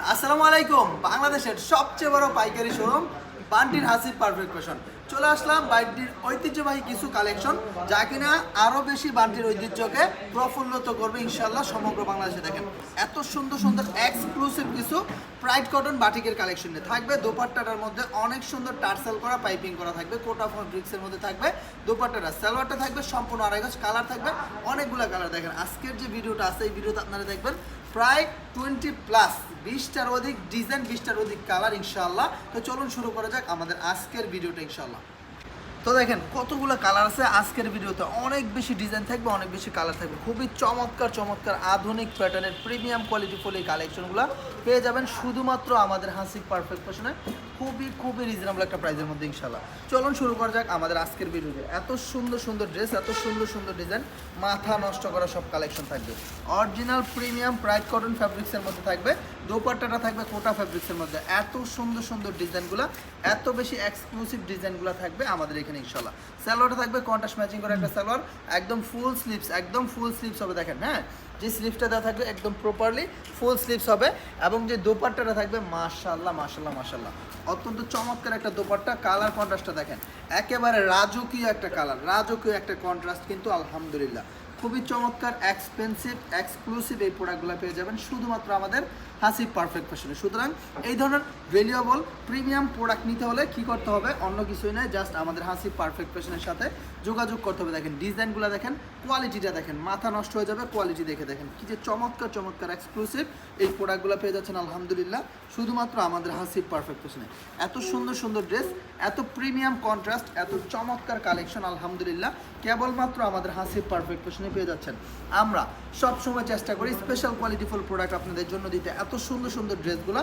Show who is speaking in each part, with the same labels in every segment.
Speaker 1: আসসালামু আলাইকুম, বাংলাদেশের সবচেয়ে বড় পাইকারি শোরুম, বান্টির হাসিব পারফেক্ট ফ্যাশন চলে আসলাম বান্টির ঐতিহ্যবাহী কিছু কালেকশন যা কিনা আরও বেশি বান্টির ঐতিহ্যকে প্রফুল্লিত করবে ইনশাল্লাহ সমগ্র বাংলাদেশে দেখেন। এত সুন্দর সুন্দর এক্সক্লুসিভ কিছু প্রাইড কটন বাটিকের কালেকশন থাকবে। দোপাট্টাটার মধ্যে অনেক সুন্দর টার্সেল করা পাইপিং করা থাকবে, কোটা ফ্রিক্সের মধ্যে থাকবে, দোপাট্টাটা সালোয়ারটা থাকবে, সম্পূর্ণ আড়াই গজ কালার থাকবে, অনেকগুলো কালার দেখেন। আজকের যে ভিডিওটা আছে, এই ভিডিওতে আপনারা দেখবেন প্রায় টোয়েন্টি প্লাস বিশটার অধিক ডিজাইন বিশটার অধিক কালার ইনশাল্লাহ তো চলুন শুরু করা যাক আমাদের আজকের ভিডিওটা ইনশাআল্লাহ। তো দেখেন, কতগুলো কালার আছে আজকের ভিডিওতে। অনেক বেশি ডিজাইন থাকবে, অনেক বেশি কালার থাকবে। খুবই চমৎকার চমৎকার আধুনিক প্যাটার্নের প্রিমিয়াম কোয়ালিটি ফুল এই কালেকশনগুলো পেয়ে যাবেন শুধুমাত্র আমাদের হাসিক পারফেক্ট ফ্যাশনে খুবই খুবই রিজনেবল একটা প্রাইসের মধ্যে ইনশাল্লাহ চলুন শুরু করা যাক আমাদের আজকের ভিডিওতে। এত সুন্দর সুন্দর ড্রেস এত সুন্দর সুন্দর ডিজাইন মাথা নষ্ট করা সব কালেকশন থাকবে। অরিজিনাল প্রিমিয়াম প্রাইড কটন ফ্যাব্রিক্সের মধ্যে থাকবে। দোপাট্টাটা থাকবে কোটা ফ্যাব্রিক্সের মধ্যে। এত সুন্দর সুন্দর ডিজাইনগুলো, এত বেশি এক্সক্লুসিভ ডিজাইনগুলো থাকবে আমাদের এখানে, ইনশাল্লাহ। স্যালোয়ারটা থাকবে কন্ট্রাস্ট ম্যাচিং করে একটা স্যালোয়ার একদম ফুল স্লিভস একদম ফুল স্লিভস হবে, দেখেন হ্যাঁ? যে স্লিভসটা দেওয়া থাকবে একদম প্রপারলি ফুল স্লিভস হবে, এবং যে দোপাট্টাটা থাকবে, মাশাল্লাহ মাশাল্লাহ মাশাল্লাহ। অত্যন্ত চমৎকার একটা দোপাট্টা কালার কন্ট্রাস্টটা দেখেন। একেবারে রাজকীয় একটা কালার রাজকীয় একটা কন্ট্রাস্ট কিন্তু আলহামদুলিল্লাহ। খুবই চমৎকার এক্সপেন্সিভ এক্সক্লুসিভ এই প্রোডাক্টগুলো পেয়ে যাবেন। শুধুমাত্র আমাদের হাসি পারফেক্ট ফ্যাশনে সুতরাং এই ধরনের ভ্যালুয়েবল প্রিমিয়াম প্রোডাক্ট নিতে হলে কি করতে হবে? অন্য কিছুই নয় জাস্ট আমাদের হাসি পারফেক্ট ফ্যাশনের সাথে যোগাযোগ করতে হবে। দেখেন ডিজাইনগুলো দেখেন কোয়ালিটিটা দেখেন, মাথা নষ্ট হয়ে যাবে কোয়ালিটি দেখে দেখেন। কি যে চমৎকার চমৎকার এক্সক্লুসিভ এই প্রোডাক্টগুলো পেয়ে যাচ্ছেন, আলহামদুলিল্লাহ। শুধুমাত্র আমাদের হাসি পারফেক্ট ফ্যাশনে এত সুন্দর সুন্দর ড্রেস এত প্রিমিয়াম কন্ট্রাস্ট এত চমৎকার কালেকশন আলহামদুলিল্লাহ। কেবলমাত্র আমাদের হাসি পারফেক্ট ফ্যাশনে পেয়ে যাচ্ছেন। আমরা সব সময় চেষ্টা করি স্পেশাল কোয়ালিটিফুল প্রোডাক্ট আপনাদের জন্য দিতে। এত সুন্দর সুন্দর ড্রেসগুলো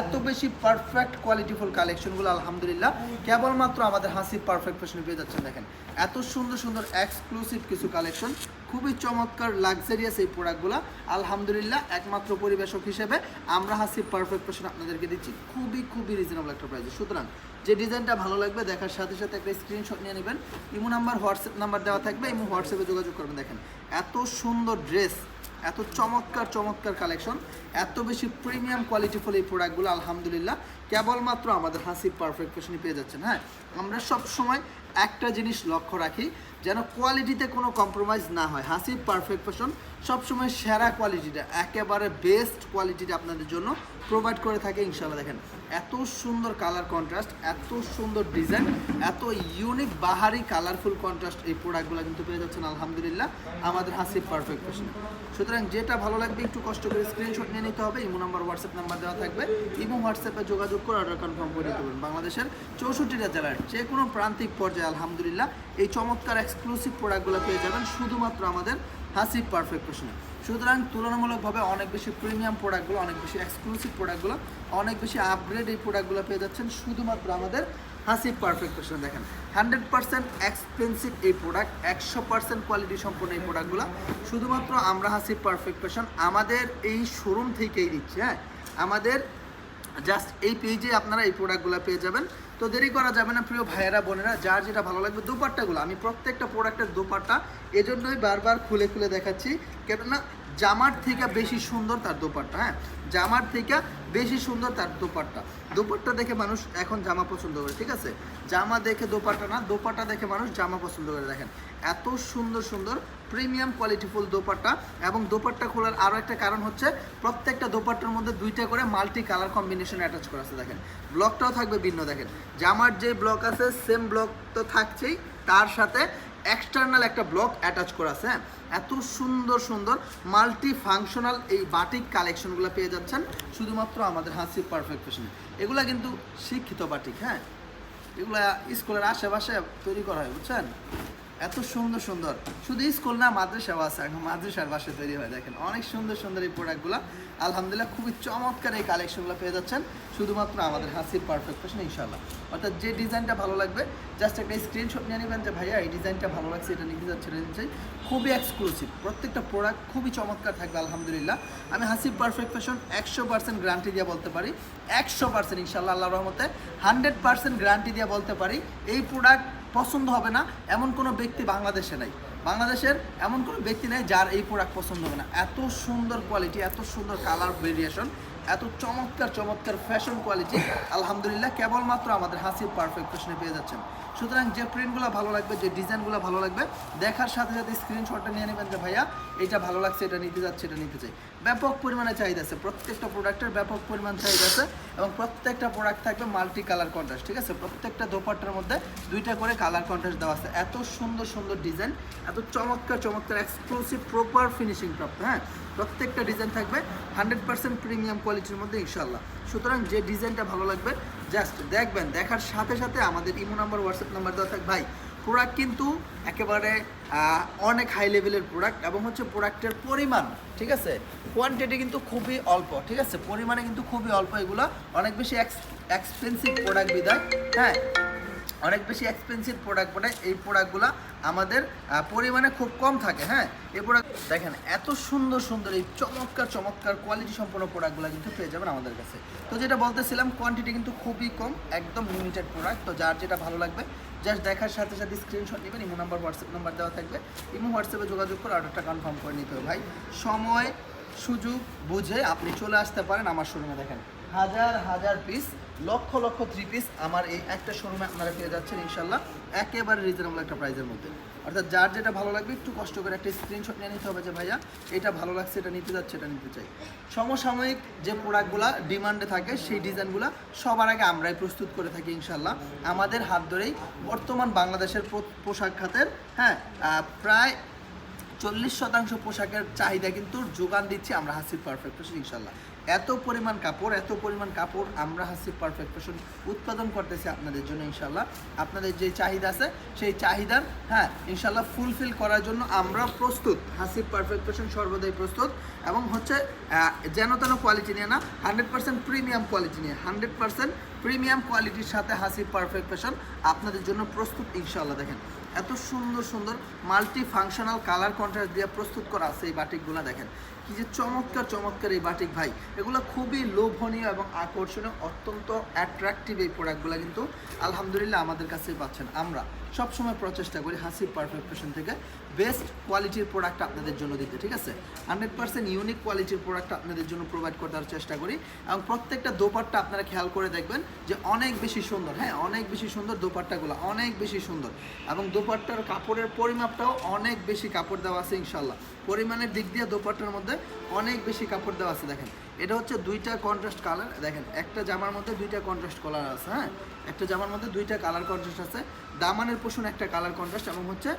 Speaker 1: এত বেশি পারফেক্ট কোয়ালিটিফুল কালেকশনগুলো আলহামদুলিল্লাহ। কেবলমাত্র আমাদের হাসি পারফেক্ট ফ্যাশনে পেয়ে যাচ্ছেন, দেখেন। এত সুন্দর সুন্দর এক্সক্লুসিভ কিছু কালেকশন খুবই চমৎকার লাক্সারিয়াস এই প্রোডাক্টগুলো আলহামদুলিল্লাহ, একমাত্র পরিবেশক হিসেবে আমরা হাসি পারফেক্ট ফ্যাশন আপনাদেরকে দিচ্ছি। খুবই খুবই রিজনেবল একটা প্রাইসে সুতরাং, যে ডিজাইনটা ভালো লাগবে, দেখার সাথে সাথে একটা স্ক্রিনশট নিয়ে নেবেন। ইমো নাম্বার, হোয়াটসঅ্যাপ নাম্বার দেওয়া থাকবে। ইমো হোয়াটসঅ্যাপে যোগাযোগ করবেন। দেখেন, এত সুন্দর ড্রেস এত চমৎকার চমৎকার কালেকশন এত বেশি প্রিমিয়াম কোয়ালিটিফুল এই প্রোডাক্টগুলো আলহামদুলিল্লাহ, কেবলমাত্র আমাদের হাসি পারফেক্ট ফ্যাশনই পেয়ে যাচ্ছেন। হ্যাঁ আমরা সব সময় একটা জিনিস লক্ষ্য রাখি, যেন কোয়ালিটিতে কোনো কম্প্রোমাইজ না হয়। হাসি পারফেক্ট ফ্যাশন সবসময় সেরা কোয়ালিটিটা একেবারে বেস্ট কোয়ালিটিটা আপনাদের জন্য প্রোভাইড করে থাকে, ইনশাল্লাহ। দেখেন, এত সুন্দর কালার কন্ট্রাস্ট এত সুন্দর ডিজাইন এত ইউনিক বাহারি কালারফুল কন্ট্রাস্ট এই প্রোডাক্টগুলো কিন্তু পেয়ে যাচ্ছেন, আলহামদুলিল্লাহ, আমাদের হাসি পারফেক্ট ফ্যাশনে সুতরাং যেটা ভালো লাগবে, একটু কষ্ট করে স্ক্রিনশট নিয়ে নিতে হবে। ইমো নাম্বার হোয়াটসঅ্যাপ নাম্বার দেওয়া থাকবে। ইমো হোয়াটসঅ্যাপে যোগাযোগ করে অর্ডার কনফার্ম করে দিতে পারবেন। বাংলাদেশের চৌষট্টিটা জেলার যে কোনো প্রান্তিক পর্যায়ে আলহামদুলিল্লাহ, এই চমৎকার এক্সক্লুসিভ প্রোডাক্টগুলো পেয়ে যাবেন শুধুমাত্র আমাদের হাসি পারফেক্ট ফ্যাশনে সুতরাং তুলনামূলকভাবে অনেক বেশি প্রিমিয়াম প্রোডাক্টগুলো অনেক বেশি এক্সক্লুসিভ প্রোডাক্টগুলো অনেক বেশি আপগ্রেড এই প্রোডাক্টগুলো পেয়ে যাচ্ছেন শুধুমাত্র আমাদের হাসি পারফেক্ট ফ্যাশনে দেখেন হান্ড্রেড পার্সেন্ট এক্সপেন্সিভ এই প্রোডাক্ট একশো পার্সেন্ট কোয়ালিটি সম্পন্ন এই প্রোডাক্টগুলো শুধুমাত্র আমরা হাসি পারফেক্ট ফ্যাশন আমাদের এই শোরুম থেকেই দিচ্ছি হ্যাঁ? আমাদের জাস্ট এই পেজে আপনারা এই প্রোডাক্টগুলো পেয়ে যাবেন। তো দেরি করা যাবে না, প্রিয় ভাইয়েরা, বোনেরা, যার যেটা ভালো লাগবে দোপাট্টাগুলো। আমি প্রত্যেকটা প্রোডাক্টের দোপাট্টা এজন্যই বারবার খুলে খুলে দেখাচ্ছি। কেননা জামার থেকে বেশি সুন্দর তার দোপাট্টা হ্যাঁ? জামার থেকে বেশি সুন্দর তার দোপাট্টা। দোপাট্টা দেখে মানুষ এখন জামা পছন্দ করে, ঠিক আছে? জামা দেখে দোপাট্টা না, দোপাট্টা দেখে মানুষ জামা পছন্দ করে। দেখেন, এত সুন্দর সুন্দর প্রিমিয়াম কোয়ালিটিফুল দোপাট্টা এবং দোপাট্টা খোলার আরও একটা কারণ হচ্ছে প্রত্যেকটা দোপাট্টার মধ্যে দুইটা করে মাল্টি কালার কম্বিনেশন অ্যাটাচ করা আছে। দেখেন ব্লকটাও থাকবে ভিন্ন। দেখেন, জামার যে ব্লক আছে সেম ব্লক তো থাকছেই, তার সাথে এক্সটার্নাল একটা ব্লক অ্যাটাচ করা আছে হ্যাঁ? এত সুন্দর সুন্দর মাল্টি ফাংশনাল এই বাটিক কালেকশনগুলো পেয়ে যাচ্ছেন, শুধুমাত্র আমাদের হাসি পারফেক্ট ফ্যাশনে এগুলা কিন্তু শিক্ষিত বাটিক হ্যাঁ? এগুলা স্কুলের আশেপাশে তৈরি করা হয়, বুঝছেন? এত সুন্দর সুন্দর। শুধু স্কুল না, মাদ্রাসাও আছে। এখন মাদ্রাসার বাসে তৈরি হয়, দেখেন। অনেক সুন্দর সুন্দর এই প্রোডাক্টগুলো আলহামদুলিল্লাহ, খুবই চমৎকার এই কালেকশনগুলো পেয়ে যাচ্ছেন। শুধুমাত্র আমাদের হাসির পারফেক্ট ফ্যাশন ইনশাল্লাহ অর্থাৎ যে ডিজাইনটা ভালো লাগবে জাস্ট একটা স্ক্রিনশট নিয়ে নেবেন যে, ভাইয়া, এই ডিজাইনটা ভালো লাগছে, এটা নিতে যাচ্ছে নিতে খুবই এক্সক্লুসিভ প্রত্যেকটা প্রোডাক্ট খুবই চমৎকার থাকবে, আলহামদুলিল্লাহ। আমি হাসিব পারফেক্ট ফ্যাশন একশো পার্সেন্ট গ্যারান্টি দিয়ে বলতে পারি। একশো পার্সেন্ট ইনশাল্লাহ আল্লাহ রহমতে। হান্ড্রেড পার্সেন্ট গ্যারান্টি দিয়ে বলতে পারি, এই প্রোডাক্ট পছন্দ হবে না এমন কোনো ব্যক্তি বাংলাদেশে নাই। বাংলাদেশের এমন কোনো ব্যক্তি নেই যার এই প্রোডাক্ট পছন্দ হবে না। এত সুন্দর কোয়ালিটি এত সুন্দর কালার ভেরিয়েশন এত চমৎকার চমৎকার ফ্যাশন কোয়ালিটি আলহামদুলিল্লাহ কেবলমাত্র আমাদের হাসির পারফেক্ট ফ্যাশনে পেয়ে যাচ্ছেন। সুতরাং যে প্রিন্টগুলো ভালো লাগবে, যে ডিজাইনগুলো ভালো লাগবে, দেখার সাথে সাথে স্ক্রিনশটটা নিয়ে নেবেন যে ভাইয়া এটা ভালো লাগছে, এটা নিতে যাচ্ছে, এটা নিতে চাই। ব্যাপক পরিমাণে চাহিদা আছে, প্রত্যেকটা প্রোডাক্টের ব্যাপক পরিমাণ চাহিদা আছে এবং প্রত্যেকটা প্রোডাক্ট থাকবে মাল্টি কালার কন্ট্রাস্ট ঠিক আছে? প্রত্যেকটা দোপাট্টার মধ্যে দুইটা করে কালার কন্ট্রাস্ট দেওয়া আছে। এত সুন্দর সুন্দর ডিজাইন এত চমৎকার চমৎকার এক্সক্লুসিভ প্রপার ফিনিশিং প্রাপ্ত হ্যাঁ? প্রত্যেকটা ডিজাইন থাকবে হান্ড্রেড পার্সেন্ট প্রিমিয়াম কোয়ালিটির মধ্যে ইনশাল্লাহ সুতরাং যে ডিজাইনটা ভালো লাগবে জাস্ট দেখবেন, দেখার সাথে সাথে আমাদের ইমো নাম্বার হোয়াটসঅ্যাপ নাম্বার দেওয়া থাকবে। ভাই প্রোডাক্ট কিন্তু একেবারে অনেক হাই লেভেলের প্রোডাক্ট এবং হচ্ছে প্রোডাক্টের পরিমাণ, ঠিক আছে? কোয়ান্টিটি কিন্তু খুবই অল্প, ঠিক আছে? পরিমাণে কিন্তু খুবই অল্প এগুলো, অনেক বেশি এক্সপেন্সিভ প্রোডাক্ট বিদায় হ্যাঁ? অনেক বেশি এক্সপেন্সিভ প্রোডাক্ট বলে এই প্রোডাক্টগুলো আমাদের পরিমাণে খুব কম থাকে হ্যাঁ? এই প্রোডাক্ট দেখেন, এত সুন্দর সুন্দর, এই চমৎকার চমৎকার কোয়ালিটি সম্পন্ন প্রোডাক্টগুলো কিন্তু পেয়ে যাবেন আমাদের কাছে। তো যেটা বলতেছিলাম কোয়ান্টিটি কিন্তু খুবই কম, একদম লিমিটেড প্রোডাক্ট তো যার যেটা ভালো লাগবে জাস্ট দেখার সাথে সাথে স্ক্রিনশট নেবেন, ইমো নাম্বার হোয়াটসঅ্যাপ নাম্বার দেওয়া থাকবে। ইমো হোয়াটসঅ্যাপে যোগাযোগ করে অর্ডারটা কনফার্ম করে নিতে হবে। ভাই, সময়, সুযোগ, বুঝে আপনি চলে আসতে পারেন আমার শোরুমে দেখেন। হাজার হাজার piece lakh lakh three piece আমার এই একটা শোরুমে আপনারা পেয়ে যাচ্ছেন ইনশাল্লাহ। একেবারে রিজনেবল একটা প্রাইসের মধ্যে। অর্থাৎ যার যেটা ভালো লাগবে, একটু কষ্ট করে একটা স্ক্রিনশট নিয়ে নিতে হবে যে, ভাইয়া, এটা ভালো লাগছে, এটা নিতে যাচ্ছে, এটা নিতে চাই। সমসাময়িক যে প্রোডাক্টগুলো ডিমান্ডে থাকে, সেই ডিজাইনগুলো সবার আগে আমরাই প্রস্তুত করে থাকি ইনশাল্লাহ। আমাদের হাত ধরেই বর্তমান বাংলাদেশের পোশাক খাতের হ্যাঁ প্রায় চল্লিশ শতাংশ পোশাকের চাহিদা কিন্তু যোগান দিচ্ছি আমরা হাসির পারফেক্ট ফ্যাশন ইনশাল্লাহ এত পরিমাণ কাপড়, এত পরিমাণ কাপড় আমরা হাসির পারফেক্ট ফ্যাশন উৎপাদন করতেছি আপনাদের জন্য ইনশাল্লাহ আপনাদের যে চাহিদা আছে, সেই চাহিদার হ্যাঁ ইনশাল্লাহ ফুলফিল করার জন্য আমরা প্রস্তুত। হাসির পারফেক্ট ফ্যাশন সর্বদাই প্রস্তুত। এবং হচ্ছে যেন তেন কোয়ালিটি নিয়ে না হান্ড্রেড পার্সেন্ট প্রিমিয়াম কোয়ালিটি নিয়ে হান্ড্রেড পার্সেন্ট প্রিমিয়াম কোয়ালিটির সাথে হাসি পারফেক্ট ফ্যাশন আপনাদের জন্য প্রস্তুত ইনশাল্লাহ দেখেন। এত সুন্দর সুন্দর মাল্টি ফাংশনাল কালার কন্ট্রাস্ট দিয়ে প্রস্তুত করা আছে এই বাটিকগুলো দেখেন। কি যে চমৎকার চমৎকার এই বাটিক ভাই, এগুলো খুবই লোভনীয় এবং আকর্ষণীয়, অত্যন্ত অ্যাট্রাকটিভ এই প্রোডাক্টগুলো কিন্তু আলহামদুলিল্লাহ আমাদের কাছে পাচ্ছেন। আমরা সবসময় প্রচেষ্টা করি হাসি পারফেক্ট ফ্যাশন থেকে বেস্ট কোয়ালিটির প্রোডাক্ট আপনাদের জন্য দিতে, ঠিক আছে? হান্ড্রেড পার্সেন্ট ইউনিক কোয়ালিটির প্রোডাক্ট আপনাদের জন্য প্রোভাইড করার চেষ্টা করি এবং প্রত্যেকটা দোপাট্টা আপনারা খেয়াল করে দেখবেন যে অনেক বেশি সুন্দর হ্যাঁ অনেক বেশি সুন্দর দোপাট্টাগুলো, অনেক বেশি সুন্দর এবং দোপাট্টার কাপড়ের পরিমাপটাও অনেক বেশি কাপড় দেওয়া আছে ইনশাল্লাহ পরিমাণের দিক দিয়ে দোপাট্টার মধ্যে অনেক বেশি কাপড় দেওয়া আছে দেখেন। এটা হচ্ছে দুইটা কন্ট্রাস্ট কালার দেখেন, একটা জামার মধ্যে দুইটা কন্ট্রাস্ট কালার আছে হ্যাঁ? একটা জামার মধ্যে দুইটা কালার কন্ট্রাস্ট আছে। দামানের পোষণ একটা কালার কন্ট্রাস্ট এবং হচ্ছে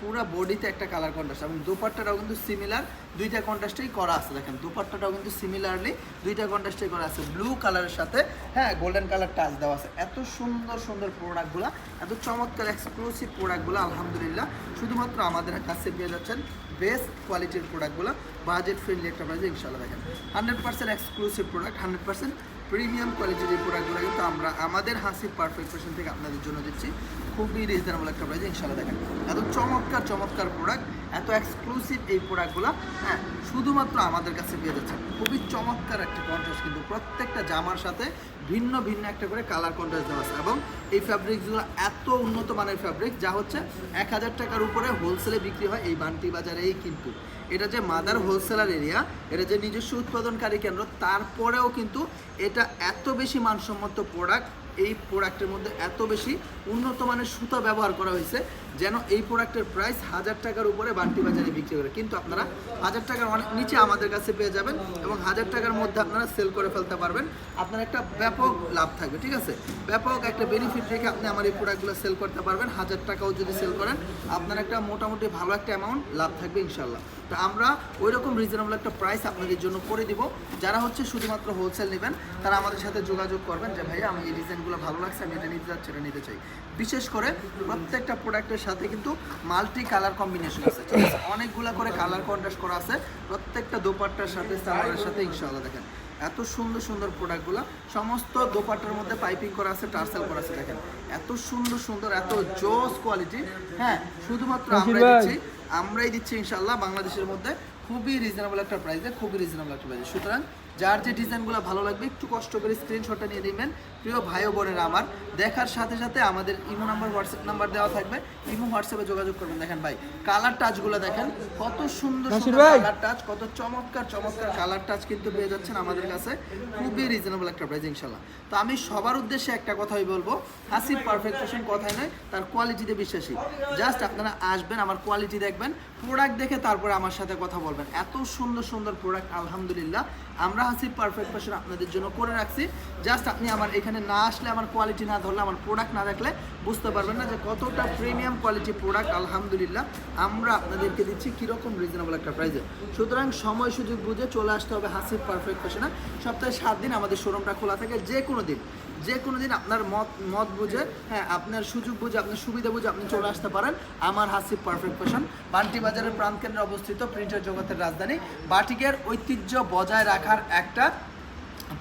Speaker 1: পুরা বডিতে একটা কালার কন্ট্রাস্ট এবং দোপাট্টাটাও কিন্তু সিমিলার দুইটা কন্ট্রাস্টেই করা আছে, দেখেন, দোপাট্টাটাও কিন্তু সিমিলারলি দুইটা কন্ট্রাস্টেই করা আছে। ব্লু কালারের সাথে হ্যাঁ গোল্ডেন কালার টাচ দেওয়া আছে। এত সুন্দর সুন্দর প্রোডাক্টগুলো এত চমৎকার এক্সক্লুসিভ প্রোডাক্টগুলো আলহামদুলিল্লাহ। শুধুমাত্র আমাদের কাছে পেয়ে যাচ্ছেন বেস্ট কোয়ালিটির প্রোডাক্টগুলো বাজেট ফ্রেন্ডলি একটা প্রাইসে ইনশাল্লাহ দেখেন। Hundred percent exclusive product hundred percent premium কোয়ালিটির এই প্রোডাক্টগুলো কিন্তু আমরা আমাদের হাসির পারফেক্ট ফ্যাশন থেকে আপনাদের জন্য দিচ্ছি। খুবই রিজনেবল একটা প্রাইজ ইনশাল্লাহ দেখেন। এত চমৎকার চমৎকার প্রোডাক্ট এত এক্সক্লুসিভ এই প্রোডাক্টগুলো হ্যাঁ শুধুমাত্র আমাদের কাছে পেয়ে যাচ্ছেন। খুবই চমৎকার একটা কন্ট্রাস্ট কিন্তু প্রত্যেকটা জামার সাথে ভিন্ন ভিন্ন একটা করে কালার কন্ট্রাস্ট দেওয়া আছে। এবং এই ফ্যাব্রিক্সগুলো এত উন্নত মানের ফ্যাব্রিক যা হচ্ছে এক হাজার টাকার উপরে হোলসেলে বিক্রি হয় এই বান্টি বাজারেই কিন্তু। এটা যে মাদার হোলসেলার এরিয়া এটা যে নিজস্ব উৎপাদনকারী কেন্দ্র, তারপরেও কিন্তু এটা এত বেশি মানসম্মত প্রোডাক্ট এই প্রোডাক্টের মধ্যে এত বেশি উন্নত মানের সুতা ব্যবহার করা হয়েছে যেন এই প্রোডাক্টের প্রাইস হাজার টাকার উপরে বান্টি বাজারে বিক্রি করে। কিন্তু আপনারা হাজার টাকার অনেক নিচে আমাদের কাছে পেয়ে যাবেন এবং হাজার টাকার মধ্যে আপনারা সেল করে ফেলতে পারবেন। আপনার একটা ব্যাপক লাভ থাকবে, ঠিক আছে? ব্যাপক একটা বেনিফিট রেখে আপনি আমার এই প্রোডাক্টগুলো সেল করতে পারবেন। হাজার টাকাও যদি সেল করেন, আপনার একটা মোটামুটি ভালো একটা অ্যামাউন্ট লাভ থাকবে ইনশাল্লাহ তো আমরা ওই রকম রিজনেবল একটা প্রাইস আপনাদের জন্য করে দিব। যারা হচ্ছে শুধুমাত্র হোলসেল নেবেন তারা আমাদের সাথে যোগাযোগ করবেন যে ভাইয়া আমি এই ডিজাইনগুলো ভালো লাগছে আমি এটা নিতে যাচ্ছি এটা নিতে চাই। বিশেষ করে প্রত্যেকটা প্রোডাক্টের সাথে কিন্তু মাল্টি কালার কম্বিনেশন আছে ঠিক আছে? অনেকগুলো করে কালার কন্ট্রাস্ট করা আছে প্রত্যেকটা দোপাট্টার সাথে সালোয়ারের সাথে ইনশাআল্লাহ দেখেন। এত সুন্দর সুন্দর প্রোডাক্টগুলো সমস্ত দোপাট্টার মধ্যে পাইপিং করা আছে টার্সেল করা আছে দেখেন। এত সুন্দর সুন্দর এত জোস কোয়ালিটি হ্যাঁ শুধুমাত্র আমরা দিচ্ছি। আমরাই দিচ্ছি ইনশাল্লাহ বাংলাদেশের মধ্যে খুবই রিজনেবল একটা প্রাইসে খুবই রিজনেবল একটা প্রাইসে সুতরাং যার যে ডিজাইনগুলো ভালো লাগবে, একটু কষ্ট করে স্ক্রিনশটটা নিয়ে নেবেন। প্রিয় ভাই ও বোনেরা আমার দেখার সাথে সাথে আমাদের ইমো নাম্বার হোয়াটসঅ্যাপ নাম্বার দেওয়া থাকবে। ইমো হোয়াটসঅ্যাপে যোগাযোগ করবেন দেখেন ভাই কালার টাচগুলো দেখেন কত সুন্দর সুন্দর কালার টাচ কত চমৎকার চমৎকার কালার টাচ কিন্তু পেয়ে যাচ্ছেন আমাদের কাছে। খুবই রিজনেবল একটা প্রাইস ইনশাল্লাহ তো আমি সবার উদ্দেশ্যে একটা কথাই বলব হাসিব পারফেক্ট ফ্যাশন কথাই নয় তার কোয়ালিটিতে বিশ্বাসী। জাস্ট আপনারা আসবেন আমার কোয়ালিটি দেখবেন প্রোডাক্ট দেখে তারপরে আমার সাথে কথা বলবেন। এত সুন্দর সুন্দর প্রোডাক্ট আলহামদুলিল্লাহ। আমরা হাসিব পারফেক্ট ফ্যাশন আপনাদের জন্য করে রাখছি। জাস্ট আপনি আমার এখানে না আসলে আমার কোয়ালিটি না ধরলে, আমার প্রোডাক্ট না দেখলে বুঝতে পারবেন না যে কতটা প্রিমিয়াম কোয়ালিটি প্রোডাক্ট আলহামদুলিল্লাহ, আমরা আপনাদেরকে দিচ্ছি কীরকম রিজনেবল একটা প্রাইসে সুতরাং সময় সুযোগ বুঝে চলে আসতে হবে হাসিব পারফেক্ট ফ্যাশনে সপ্তাহে সাত দিন আমাদের শোরুমটা খোলা থাকে, যে কোনো দিন, যে কোনো দিন আপনার মত মত বুঝে হ্যাঁ আপনার সুযোগ বুঝে, আপনার সুবিধা বুঝে আপনি চলে আসতে পারেন আমার হাসিব পারফেক্ট ফ্যাশন বান্টি বাজারের প্রাণকেন্দ্রে অবস্থিত প্রিন্টার জগতের রাজধানী। বাটিকের ঐতিহ্য বজায় রাখার একটা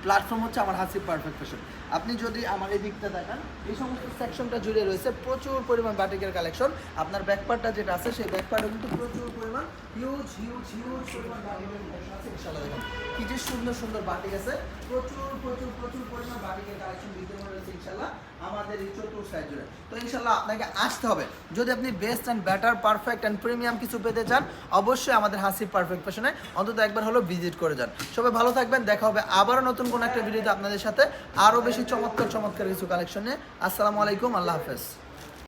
Speaker 1: প্ল্যাটফর্ম হচ্ছে আমার হাসিব পারফেক্ট ফ্যাশন আপনি যদি আমার এই দিকটা দেখান, এই সমস্ত সেকশনটা জুড়ে রয়েছে প্রচুর পরিমাণ বাটিকের কালেকশন আপনার ব্যাকপার্টটা যেটা আছে, সেই ব্যাকপার্টে কিন্তু প্রচুর পরিমাণ হিউজ হিউজ হিউজ পরিমাণ বাটিকের কালেকশন আছে সুন্দর সুন্দর বাটিক আছে। প্রচুর প্রচুর প্রচুর পরিমাণ বাটিকের কালেকশন বিদ্যমান রয়েছে, ইনশাআল্লাহ আমাদের এই চতুর সাইড জুড়ে। তো ইনশাআল্লাহ আপনাকে আসতে হবে। যদি আপনি best and better perfect and premium কিছু পেতে চান, অবশ্যই আমাদের হাসি পারফেক্ট ফ্যাশনে অন্তত একবার হলো ভিজিট করে যান। সবাই ভালো থাকবেন, দেখা হবে আবারও নতুন কোনো একটা ভিডিওতে আপনাদের সাথে। আরও বেশি চমৎকার চমৎকার কিছু কালেকশনে আসসালামু আলাইকুম আল্লাহ হাফেজ।